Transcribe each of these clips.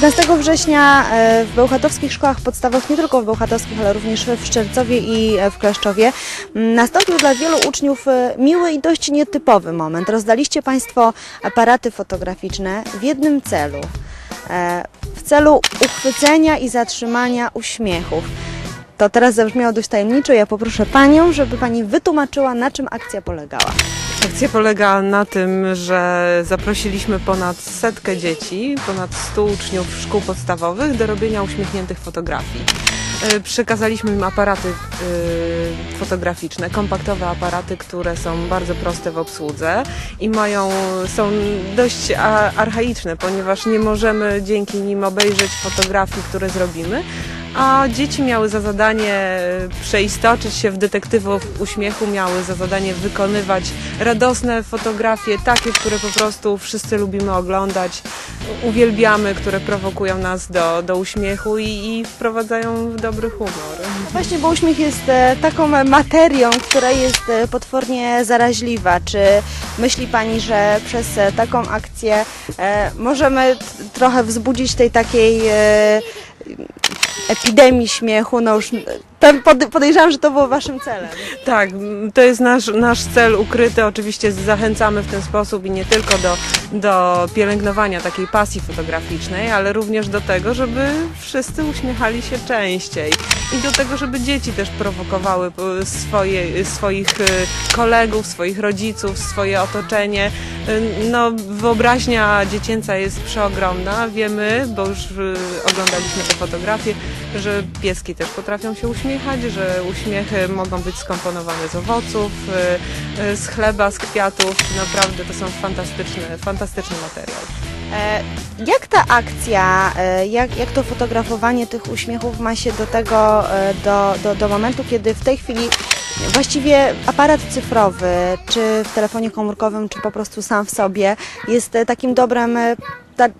15 września e, w bełchatowskich szkołach podstawowych, nie tylko w bełchatowskich, ale również w Szczercowie i e, w Kleszczowie, m, nastąpił dla wielu uczniów e, miły i dość nietypowy moment. Rozdaliście Państwo aparaty fotograficzne w jednym celu. W celu uchwycenia i zatrzymania uśmiechów. To teraz zabrzmiało dość tajemniczo. Ja poproszę Panią, żeby Pani wytłumaczyła, na czym akcja polegała. Akcja polega na tym, że zaprosiliśmy ponad setkę dzieci, ponad 100 uczniów szkół podstawowych do robienia uśmiechniętych fotografii. E, Przekazaliśmy im aparaty e, fotograficzne, kompaktowe aparaty, które są bardzo proste w obsłudze i mają, są dość archaiczne, ponieważ nie możemy dzięki nim obejrzeć fotografii, które zrobimy, a dzieci miały za zadanie przeistoczyć się w detektywów uśmiechu, miały za zadanie wykonywać radosne fotografie, takie, które po prostu wszyscy lubimy oglądać, uwielbiamy, które prowokują nas do, do uśmiechu i, i wprowadzają w dobry humor. Właśnie, bo uśmiech jest e, taką materią, która jest e, potwornie zaraźliwa. Czy myśli Pani, że przez e, taką akcję e, możemy trochę wzbudzić tej takiej e, epidemii śmiechu? No już pod- podejrzewam, że to było Waszym celem. Tak, to jest nasz, nasz cel ukryty. Oczywiście zachęcamy w ten sposób i nie tylko do, do pielęgnowania takiej pasji fotograficznej, ale również do tego, żeby wszyscy uśmiechali się częściej. I do tego, żeby dzieci też prowokowały e, swoje, swoich e, kolegów, swoich rodziców, swoje otoczenie. E, No, wyobraźnia dziecięca jest przeogromna. Wiemy, bo już oglądaliśmy te fotografie, że pieski też potrafią się uśmiechać, że uśmiechy mogą być skomponowane z owoców, e, e, z chleba, z kwiatów. Naprawdę to są fantastyczne, fantastyczny materiał. E, Jak ta akcja, e, jak, jak to fotografowanie tych uśmiechów ma się do tego, e, do, do, do momentu, kiedy w tej chwili właściwie aparat cyfrowy, czy w telefonie komórkowym, czy po prostu sam w sobie jest takim dobrem,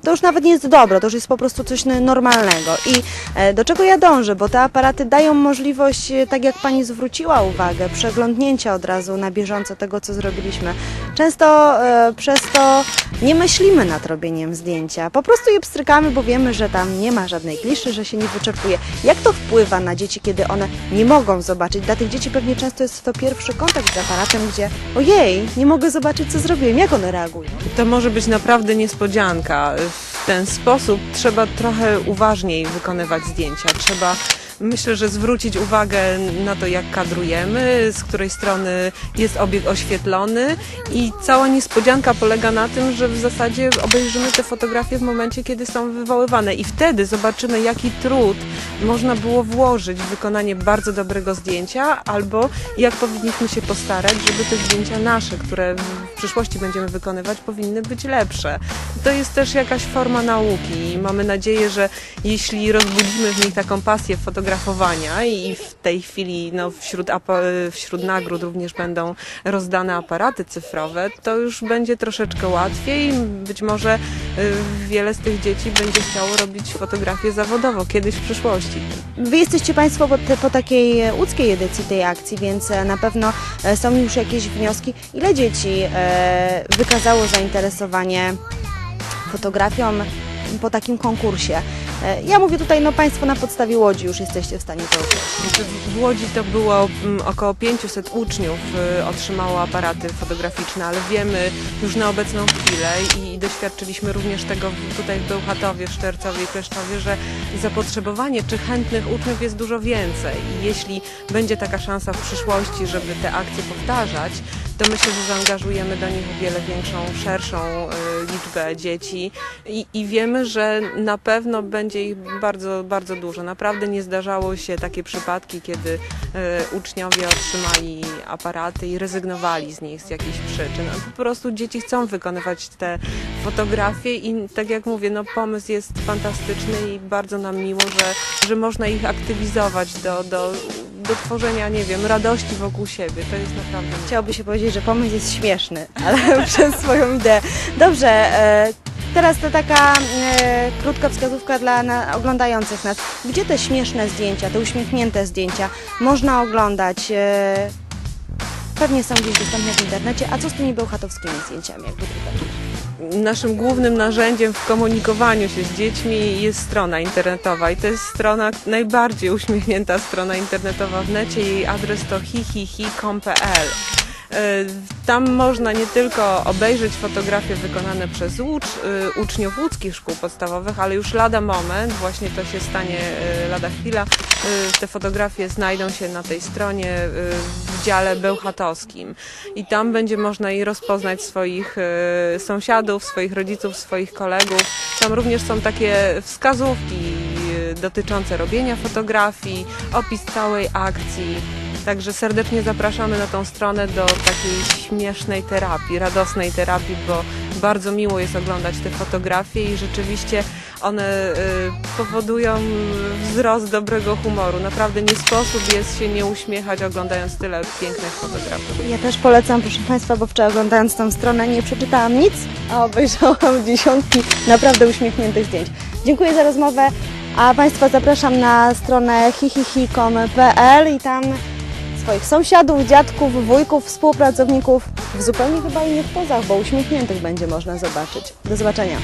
to już nawet nie jest dobro, to już jest po prostu coś normalnego. I e, do czego ja dążę, bo te aparaty dają możliwość, e, tak jak Pani zwróciła uwagę, przeglądnięcia od razu na bieżąco tego, co zrobiliśmy. Często e, przez to nie myślimy nad robieniem zdjęcia. Po prostu je pstrykamy, bo wiemy, że tam nie ma żadnej kliszy, że się nie wyczerpuje. Jak to wpływa na dzieci, kiedy one nie mogą zobaczyć? Dla tych dzieci pewnie często jest to pierwszy kontakt z aparatem, gdzie ojej, nie mogę zobaczyć, co zrobiłem. Jak one reagują? To może być naprawdę niespodzianka. W ten sposób trzeba trochę uważniej wykonywać zdjęcia. Trzeba myślę, że zwrócić uwagę na to, jak kadrujemy, z której strony jest obiekt oświetlony i cała niespodzianka polega na tym, że w zasadzie obejrzymy te fotografie w momencie, kiedy są wywoływane i wtedy zobaczymy, jaki trud można było włożyć w wykonanie bardzo dobrego zdjęcia albo jak powinniśmy się postarać, żeby te zdjęcia nasze, które w przyszłości będziemy wykonywać, powinny być lepsze. To jest też jakaś forma nauki i mamy nadzieję, że jeśli rozbudzimy w nich taką pasję fotografowania i w tej chwili no, wśród, wśród nagród również będą rozdane aparaty cyfrowe, to już będzie troszeczkę łatwiej. Być może y, wiele z tych dzieci będzie chciało robić fotografię zawodowo kiedyś w przyszłości. Wy jesteście Państwo po, po takiej e, łódzkiej edycji tej akcji, więc e, na pewno e, są już jakieś wnioski. Ile dzieci wykazało zainteresowanie fotografią po takim konkursie? E, ja mówię tutaj, no Państwo na podstawie Łodzi już jesteście w stanie to określić. W Łodzi to było mm, około 500 uczniów y, otrzymało aparaty fotograficzne, ale wiemy już na obecną chwilę i doświadczyliśmy również tego tutaj w Bełchatowie, Szczercowie i Kleszczowie, że zapotrzebowanie czy chętnych uczniów jest dużo więcej i jeśli będzie taka szansa w przyszłości, żeby te akcje powtarzać, to myślę, że zaangażujemy do nich o wiele większą, szerszą y, liczbę dzieci i, i wiemy, że na pewno będzie ich bardzo, bardzo dużo. Naprawdę nie zdarzało się takie przypadki, kiedy y, uczniowie otrzymali aparaty i rezygnowali z nich z jakichś przyczyn. Po prostu dzieci chcą wykonywać te fotografie i tak jak mówię, no pomysł jest fantastyczny i bardzo nam miło, że, że można ich aktywizować do, do, do tworzenia, nie wiem, radości wokół siebie. To jest naprawdę. Chciałoby się powiedzieć, że pomysł jest śmieszny, ale przez swoją ideę. Dobrze, e, teraz to taka e, krótka wskazówka dla na, oglądających nas. Gdzie te śmieszne zdjęcia, te uśmiechnięte zdjęcia można oglądać? E, pewnie są gdzieś dostępne w internecie. A co z tymi bełchatowskimi zdjęciami? Jakby tutaj? Naszym głównym narzędziem w komunikowaniu się z dziećmi jest strona internetowa i to jest strona najbardziej uśmiechnięta strona internetowa w necie. Jej adres to hihihi.com.pl. E, Tam można nie tylko obejrzeć fotografie wykonane przez ucz, y, uczniów łódzkich szkół podstawowych, ale już lada moment, właśnie to się stanie y, lada chwila, y, te fotografie znajdą się na tej stronie y, w dziale bełchatowskim i tam będzie można i rozpoznać swoich y, sąsiadów, swoich rodziców, swoich kolegów. Tam również są takie wskazówki y, dotyczące robienia fotografii, opis całej akcji. Także serdecznie zapraszamy na tą stronę do takiej śmiesznej terapii, radosnej terapii, bo bardzo miło jest oglądać te fotografie i rzeczywiście one y, powodują wzrost dobrego humoru. Naprawdę nie sposób jest się nie uśmiechać oglądając tyle pięknych fotografii. Ja też polecam, proszę Państwa, bo wczoraj oglądając tą stronę nie przeczytałam nic, a obejrzałam dziesiątki naprawdę uśmiechniętych zdjęć. Dziękuję za rozmowę, a Państwa zapraszam na stronę hihihi.com.pl i tam swoich sąsiadów, dziadków, wujków, współpracowników w zupełnie chyba innych pozach, bo uśmiechniętych będzie można zobaczyć. Do zobaczenia.